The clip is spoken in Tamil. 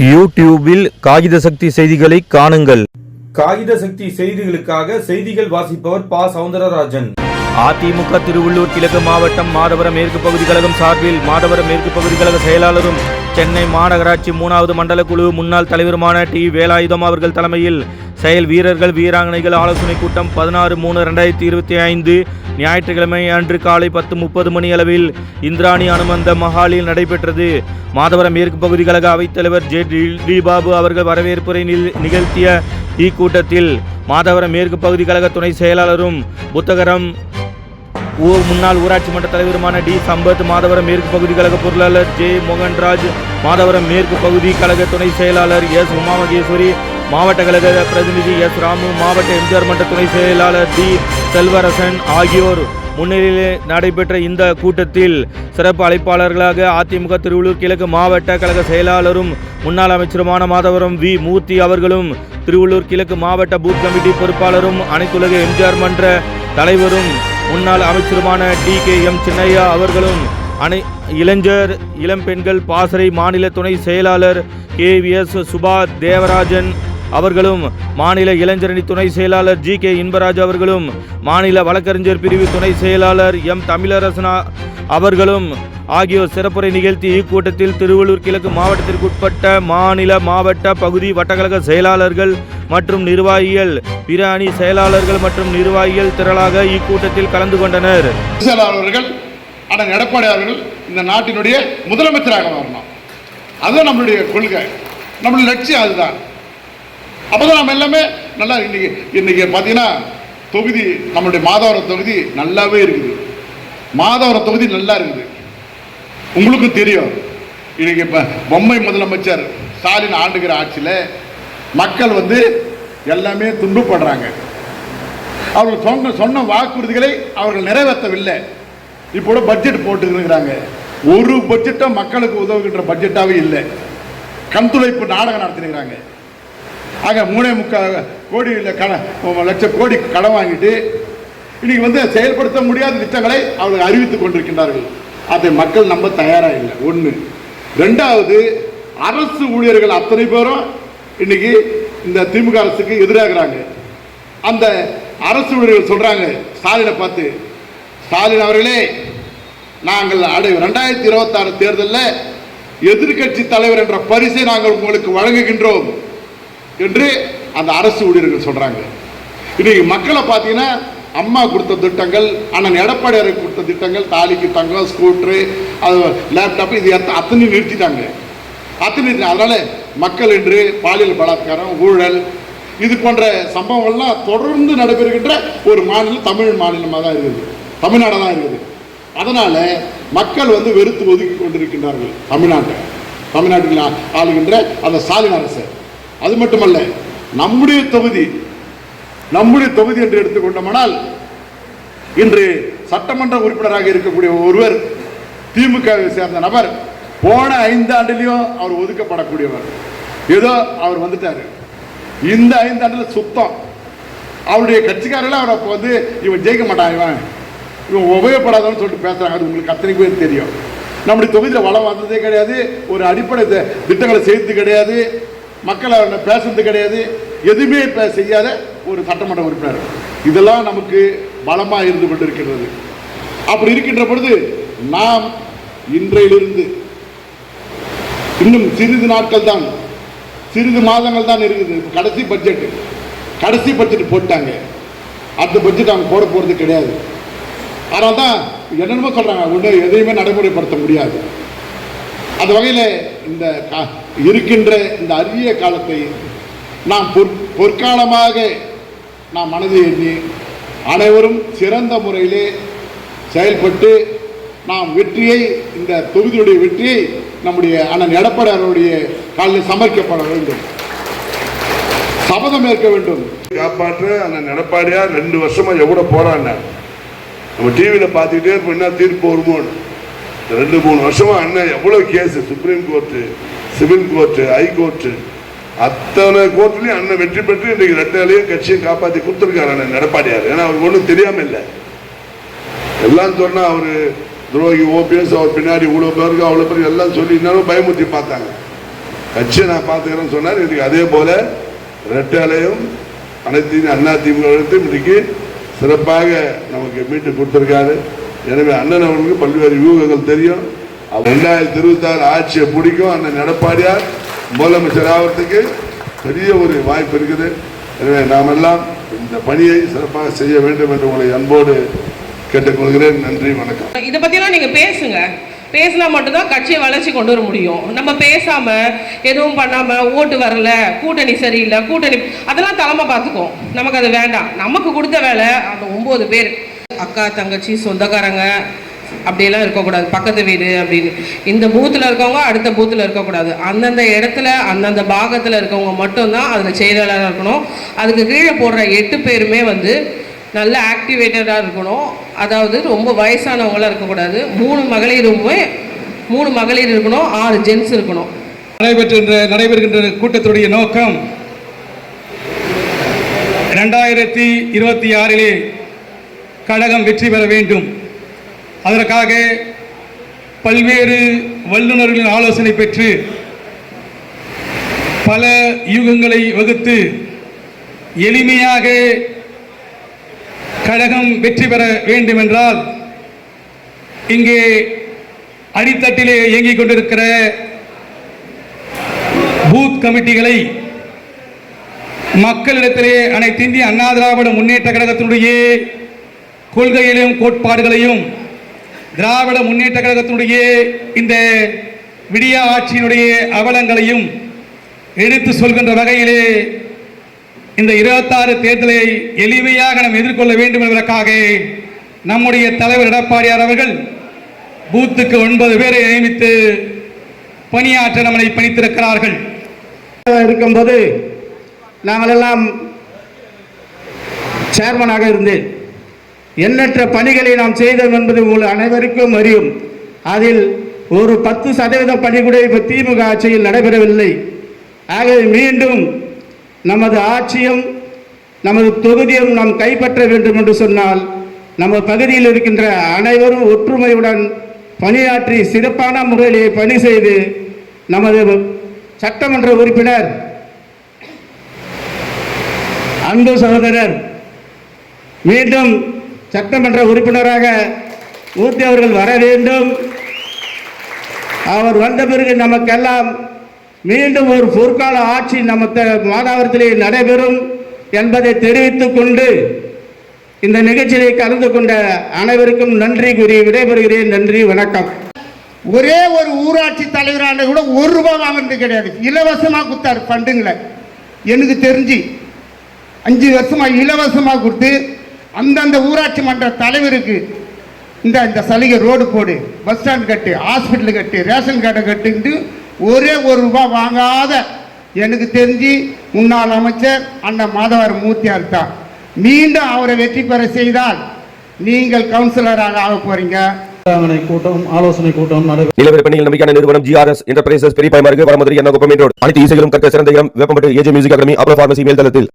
யூடியூபில் காகித சக்தி செய்திகளை காணுங்கள். காகித சக்தி செய்திகளுக்காக செய்திகள் வாசிப்பவர் பா. சவுந்தரராஜன். அதிமுக திருவள்ளூர் கிழக்கு மாவட்டம் மாதவரம் மேற்கு பகுதி கழகம் சார்பில் மாதவரம் மேற்கு பகுதி கழக செயலாளரும் சென்னை மாநகராட்சி மூணாவது மண்டல குழு முன்னாள் தலைவருமான டி வேலாயுதம் அவர்கள் தலைமையில் செயல் வீரர்கள் வீராங்கனைகள் ஆலோசனை கூட்டம் பதினாறு மூணு ரெண்டாயிரத்தி இருபத்தி ஐந்து ஞாயிற்றுக்கிழமை அன்று காலை பத்து முப்பது மணி அளவில் இந்திராணி அனுமந்த மஹாலில் நடைபெற்றது. மாதவரம் மேற்கு பகுதி கழக அவைத்தலைவர் ஜே டி பாபு அவர்கள் வரவேற்புரை நிகழ்த்திய இக்கூட்டத்தில் மாதவரம் மேற்கு பகுதி கழக துணை செயலாளரும் புத்தகரம் ஊர் முன்னாள் ஊராட்சி மன்ற தலைவருமான டி. சம்பத் மாதவரம் மேற்கு பகுதி கழக பொருளாளர் ஜே. மோகன்ராஜ் மாதவரம் மேற்கு பகுதி கழக துணை செயலாளர் எஸ். உமாமகேஸ்வரி மாவட்ட கழக பிரதிநிதி எஸ். ராமு மாவட்ட எம்ஜிஆர் மன்ற துணை செயலாளர் டி. செல்வரசன் ஆகியோர் முன்னிலையிலே நடைபெற்ற இந்த கூட்டத்தில் சிறப்பு அழைப்பாளர்களாக அதிமுக திருவள்ளூர் கிழக்கு மாவட்ட கழக செயலாளரும் முன்னாள் அமைச்சருமான மாதவரம் வி. மூர்த்தி அவர்களும் திருவள்ளூர் கிழக்கு மாவட்ட பூத் கமிட்டி பொறுப்பாளரும் அனைத்துலக எம்ஜிஆர் மன்ற தலைவரும் முன்னாள் அமைச்சருமான டி கே எம் சின்னையா அவர்களும் அனை இளைஞர் இளம்பெண்கள் பாசறை மாநில துணை செயலாளர் K V S Suba Devarajan அவர்களும் மாநில இளைஞரணி துணை செயலாளர் ஜி கே இன்பராஜ் அவர்களும் மாநில வழக்கறிஞர் பிரிவு துணை செயலாளர் எம் தமிழரசனா அவர்களும் ஆகியோர் சிறப்புரை நிகழ்த்தி இக்கூட்டத்தில் திருவள்ளூர் கிழக்கு மாவட்டத்திற்குட்பட்ட மாநில மாவட்ட பகுதி வட்டக்கழக செயலாளர்கள் மற்றும் நிர்வாகிகள் பிற அணி செயலாளர்கள் மற்றும் நிர்வாகிகள் திரளாக இக்கூட்டத்தில் கலந்து கொண்டனர். செயலாளர்கள் அண்ணன் எடப்பாடி அவர்கள் இந்த நாட்டினுடைய முதலமைச்சராக வரணும் அதுதான் நம்மளுடைய கொள்கை. நம்மளுடைய லட்சியம் அதுதான். அப்பதான் நம்ம எல்லாமே நல்லா இன்னைக்கு இன்னைக்கு பார்த்தீங்கன்னா தொகுதி நம்மளுடைய மாதவரம் தொகுதி நல்லாவே இருக்குது. மாதவரம் தொகுதி நல்லா இருக்குது. உங்களுக்கும் தெரியும். இன்னைக்கு இப்போ பொம்மை முதலமைச்சர் ஸ்டாலின் ஆண்டுகிற ஆட்சியில் மக்கள் வந்து எல்லாமே துன்பப்படுறாங்க. அவர்கள் சொன்ன சொன்ன வாக்குறுதிகளை அவர்கள் நிறைவேற்றவில்லை. இப்போ பட்ஜெட் போட்டுக்கிறாங்க ஒரு பட்ஜெட்டும் மக்களுக்கு உதவுகின்ற பட்ஜெட்டாகவே இல்லை. கண்துளைப்பு நாடகம் நடத்தினுக்கிறாங்க ஆக மூணே முக்கால் கோடி இல்லை கட லட்சம் கோடி கடன் வாங்கிட்டு இன்னைக்கு வந்து செயல்படுத்த முடியாத திட்டங்களை அவர்கள் அறிவித்துக் கொண்டிருக்கின்றார்கள். அதை மக்கள் நம்ப தயாராக இல்லை ஒன்று ரெண்டாவது அரசு ஊழியர்கள் அத்தனை பேரும் இன்னைக்கு இந்த திமுக அரசுக்கு எதிராகிறாங்க. அந்த அரசு ஊழியர்கள் சொல்கிறாங்க ஸ்டாலினை பார்த்து ஸ்டாலின் அவர்களே நாங்கள் அடை ரெண்டாயிரத்தி இருபத்தாறு தேர்தலில் எதிர்க்கட்சி தலைவர் என்ற பரிசை நாங்கள் உங்களுக்கு வழங்குகின்றோம் என்று அந்த அரசு ஊழியர்கள் சொல்கிறாங்க இன்னைக்கு மக்களை பார்த்தீங்கன்னா அம்மா கொடுத்த திட்டங்கள் அண்ணன் எடப்பாடியாரை கொடுத்த திட்டங்கள் தாலிக்கு தங்கம் ஸ்கூட்ரு அது லேப்டாப் இது அத்த- அத்தனையும் நிறுத்திட்டாங்க. அத்தனை அதனால் மக்கள் என்று பாலியல் பலாத்காரம் ஊழல் இது போன்ற சம்பவங்கள்லாம் தொடர்ந்து நடைபெறுகின்ற ஒரு மாநிலம் தமிழ் மாநிலமாக தான் இருக்குது. தமிழ்நாடாக தான் இருக்குது. அதனால் மக்கள் வந்து வெறுத்து ஒதுக்கி கொண்டிருக்கின்றார்கள் தமிழ்நாட்டை. தமிழ்நாட்டில் ஆளுகின்ற அந்த ஸ்டாலின் அரசு. அது மட்டுமல்ல நம்முடைய தொகுதி நம்முடைய தொகுதி என்று எடுத்துக்கொண்டோமானால் இன்று சட்டமன்ற உறுப்பினராக இருக்கக்கூடிய ஒருவர் திமுகவை சேர்ந்த நபர் போன ஐந்தாண்டிலையும் அவர் ஒதுக்கப்படக்கூடியவர். ஏதோ அவர் வந்துட்டார். இந்த ஐந்தாண்டில் சுத்தம். அவருடைய கட்சிக்காரர்கள் அவர் அப்போ வந்து இவன் ஜெயிக்க மாட்டான் இவன். இவன் உபயோகப்படாதவன்னு சொல்லிட்டு பேசுகிறாங்க அது உங்களுக்கு அத்தனை பேர் தெரியும். நம்முடைய தொகுதியில் வளம் வந்ததே கிடையாது. ஒரு அடிப்படை திட்டங்களை செய்தது கிடையாது. மக்களை அவனை பேசுறது கிடையாது. எதுவுமே இப்ப செய்யாத ஒரு சட்டமன்ற உறுப்பினர். இதெல்லாம் நமக்கு பலமாக இருந்து கொண்டிருக்கிறது அப்படி இருக்கின்ற பொழுது நாம் இன்றையிலிருந்து இன்னும் சிறிது நாட்கள் தான் சிறிது மாதங்கள் தான் இருக்குது. கடைசி பட்ஜெட் கடைசி பட்ஜெட் போட்டாங்க. அந்த பட்ஜெட் அவங்க போட போகிறது கிடையாது. அதனால தான் என்னென்னமோ சொல்கிறாங்க ஒன்று எதையுமே நடைமுறைப்படுத்த முடியாது. அந்த வகையில் இந்த கா- இருக்கின்ற இந்த அரிய காலத்தை நாம் பொற் பொற்காலமாக நான் மனதை எண்ணி அனைவரும் சிறந்த முறையிலே செயல்பட்டு நாம் வெற்றியை இந்த தொகுதியுடைய வெற்றியை நம்முடைய அண்ணன் எடப்பாடியாருடைய காலில் சமர்க்கப்பட வேண்டும். சபதம் ஏற்க வேண்டும். காப்பாற்ற அண்ணன் எடப்பாடியார் ரெண்டு வருஷமா எவ்வளோ போராடினார். நம்ம டிவியில் பார்த்துக்கிட்டே இருப்போம் என்ன தீர்ப்பு வருமோன்னு ரெண்டு மூணு வருஷமா அண்ணன் எவ்வளோ case supreme court civil court high court அத்தனை கோர்ட்லையும் அண்ணன் வெற்றி பெற்று இன்றைக்கு ரெட்டையிலையும் கட்சியும் காப்பாற்றி கொடுத்துருக்காரு அண்ணன் எடப்பாடியார். ஏன்னா அவருக்கு ஒன்றும் தெரியாம இல்லை. எல்லாம் சொன்னால் அவர் துரோகி ஓபிஎஸ் அவர் பின்னாடி இவ்வளோ பேருக்கு அவ்வளோ பேருக்கு எல்லாம் சொல்லி இருந்தாலும் பயமுத்தி பார்த்தாங்க. கட்சியை நான் பார்த்துக்கிறேன்னு சொன்னார். இன்றைக்கு அதே போல ரெட்டாலையும் அனைத்து அண்ணா திமுகத்தையும் இன்றைக்கு சிறப்பாக நமக்கு மீட்டு கொடுத்துருக்காரு. எனவே அண்ணன் அவர்களுக்கு பல்வேறு வியூகங்கள் தெரியும். ரெண்டாயிரத்தி இருபத்தாறு ஆட்சியை பிடிக்கும் அண்ணன் எடப்பாடியார். முதலமைச்சர் ஆகிறதுக்கு பெரிய ஒரு வாய்ப்பு இருக்குது. எனவே நாம் எல்லாம் இந்த பணியை சிறப்பாக செய்ய வேண்டும் என்று உங்களை அன்போடு கேட்டுக்கொள்கிறேன். நன்றி வணக்கம். இதை பற்றிலாம் நீங்கள் பேசுங்க. பேசினா மட்டும்தான் கட்சியை வளர்ச்சி கொண்டு வர முடியும். நம்ம பேசாம எதுவும் பண்ணாம ஓட்டு வரல கூட்டணி சரியில்லை கூட்டணி அதெல்லாம் தலைமை பார்த்துக்கும் நமக்கு அது வேண்டாம். நமக்கு கொடுத்த வேலை அந்த ஒம்பது பேர். அக்கா தங்கச்சி சொந்தக்காரங்க அப்படியெல்லாம் இருக்கக்கூடாது. பக்கத்து வீடு அப்படின்னு. இந்த பூத்தில் இருக்கவங்க அடுத்த பூத்தில் இருக்கக்கூடாது. அந்தந்த இடத்துல அந்தந்த பாகத்தில் இருக்கவங்க மட்டும்தான் அதில் செயலாளராக இருக்கணும். அதுக்கு கீழே போடுற எட்டு பேருமே வந்து நல்ல ஆக்டிவேட்டடாக இருக்கணும். அதாவது ரொம்ப வயசானவங்களாம் இருக்கக்கூடாது. மூணு மகளிருமே மூணு மகளிர் இருக்கணும் ஆறு ஜென்ஸ் இருக்கணும். நடைபெற்ற நடைபெறுகின்ற கூட்டத்துடைய நோக்கம் ரெண்டாயிரத்தி இருபத்தி ஆறிலே கழகம் வெற்றி பெற வேண்டும். அதற்காக பல்வேறு வல்லுநர்களின் ஆலோசனை பெற்று பல யூகங்களை வகுத்து எளிமையாக கழகம் வெற்றி பெற வேண்டுமென்றால் இங்கே அடித்தட்டிலே இயங்கிக் கொண்டிருக்கிற பூத் கமிட்டிகளை மக்களிடத்திலே அனைத்து இந்திய அண்ணா திராவிட முன்னேற்ற கழகத்தினுடைய கொள்கைகளையும் கோட்பாடுகளையும் திராவிட முன்னேற்ற கழகத்தினுடைய இந்த விடியா ஆட்சியினுடைய அவலங்களையும் எடுத்து சொல்கின்ற வகையிலே இந்த இருபத்தாறு தேர்தலை எளிமையாக நாம் எதிர்கொள்ள வேண்டும் என்பதற்காக நம்முடைய தலைவர் எடப்பாடியார் அவர்கள் பூத்துக்கு ஒன்பது பேரை நியமித்து பணியாற்ற நம்மளை பணித்திருக்கிறார்கள். இருக்கும்போது நாங்கள் எல்லாம் சேர்மனாக இருந்தேன். எண்ணற்ற பணிகளை நாம் செய்தோம் என்பது உங்கள் அனைவருக்கும் அறியும். அதில் ஒரு பத்து சதவீத பணி கூட இப்போ திமுக ஆட்சியில் நடைபெறவில்லை. ஆகவே மீண்டும் நமது ஆட்சியும் நமது தொகுதியும் நாம் கைப்பற்ற வேண்டும் என்று சொன்னால் நம்ம பகுதியில் இருக்கின்ற அனைவரும் ஒற்றுமையுடன் பணியாற்றி சிறப்பான முறையிலே பணி செய்து நமது சட்டமன்ற உறுப்பினர் அன்பு சகோதரர் மீண்டும் சட்டமன்ற உறுப்பினராக மூர்த்தி அவர்கள் வர வேண்டும். அவர் வந்த பிறகு நமக்கெல்லாம் மீண்டும் ஒரு பொற்கால ஆட்சி நம்ம மாதாவரத்திலே நடைபெறும் என்பதை தெரிவித்துக் கொண்டு இந்த நிகழ்ச்சியை கலந்து கொண்ட அனைவருக்கும் நன்றி கூறி விடைபெறுகிறேன். நன்றி வணக்கம். ஒரே ஒரு ஊராட்சி தலைவரான கூட ஒரு ரூபாய் வாங்கினது கிடையாது. இலவசமாக கொடுத்தாரு ஃபண்டுங்களை எனக்கு தெரிஞ்சு அஞ்சு வருஷமா இலவசமாக கொடுத்து அந்தந்த ஊராட்சி மன்ற தலைவருக்கு இந்த இந்த சலுகை ரோடு போடு பஸ் ஸ்டாண்ட் கட்டு ஹாஸ்பிட்டல் கட்டு ரேஷன் கார்டை கட்டுன்ட்டு ஒரே ஒரு ரூபாய் வாங்காத எனக்கு தெரிஞ்சு முன்னாள் அமைச்சர் அண்ணன் மாதவர் மூர்த்தியார் தான். மீண்டும் அவரை வெற்றி பெற செய்தால் நீங்கள் கவுன்சிலராக ஆக போறீங்க. ஆலோசனை கூட்டம் ஆலோசனை கூட்டம் நிலவர பணியில் நம்பிக்கையான நிறுவனம் ஜிஆர்எஸ் என்டர்பிரைசஸ் பெரிய பாய்மார்க்கு வரமதுரை என்ன குப்பமேட்டோடு அனைத்து இசைகளும் கற்க சிறந்த இடம் வெப்பம்பட்டு ஏஜே மியூசிக் அகாடமி அப்புறம் பார்மசி மேல் தளத்தில்